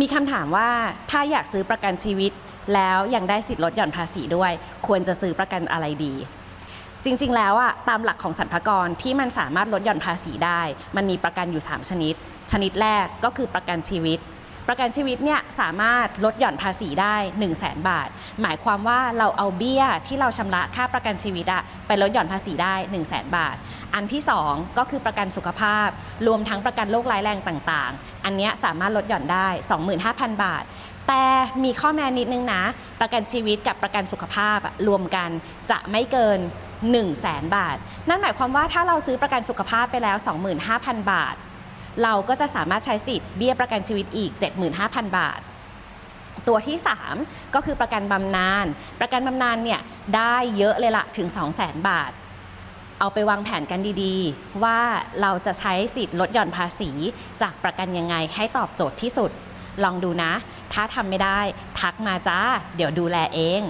มีคำถามว่าถ้าอยากซื้อประกันชีวิต แล้วยังได้สิทธิ์ลดหย่อนภาษีด้วย ควรจะซื้อประกันอะไรดี จริงๆ แล้วอะตามหลักของสรรพากรที่มันสามารถลดหย่อนภาษีได้ มันมีประกันอยู่ 3 ชนิด ชนิดแรกก็คือประกันชีวิต ประกันชีวิตเนี่ยสามารถลดหย่อนภาษีได้ 1 0 0 0 0แบาท หมายความว่าเราเอาเบี้ยที่เราชำระค่าประกันชีวิตอะไปลดหย่อนภาษีได้ 1 0 0 0 0แบาท อันที่ 2 ก็คือประกันสุขภาพ รวมทั้งประกันโรคร้ายแรงต่างๆ อันเนี้ยสามารถลดหย่อนได้ 25,000 บาท แต่มีข้อแม้นิดนึงนะ ประกันชีวิตกับประกันสุขภาพรวมกันจะไม่เกิน1 0 0 0 0แบาท นั่นหมายความว่าถ้าเราซื้อประกันสุขภาพไปแล้ว 25,000 บาท เราก็จะสามารถใช้สิทธิ์เบี้ยประกันชีวิตอีก 75,000 บาท ตัวที่ 3 ก็คือประกันบำนาญประกันบำนาญเนี่ยได้เยอะเลยละถึง 200,000 บาท เอาไปวางแผนกันดีๆ ว่าเราจะใช้สิทธิ์ลดหย่อนภาษี จากประกันยังไงให้ตอบโจทย์ที่สุด ลองดูนะ ถ้าทำไม่ได้ ทักมาจ้า เดี๋ยวดูแลเอง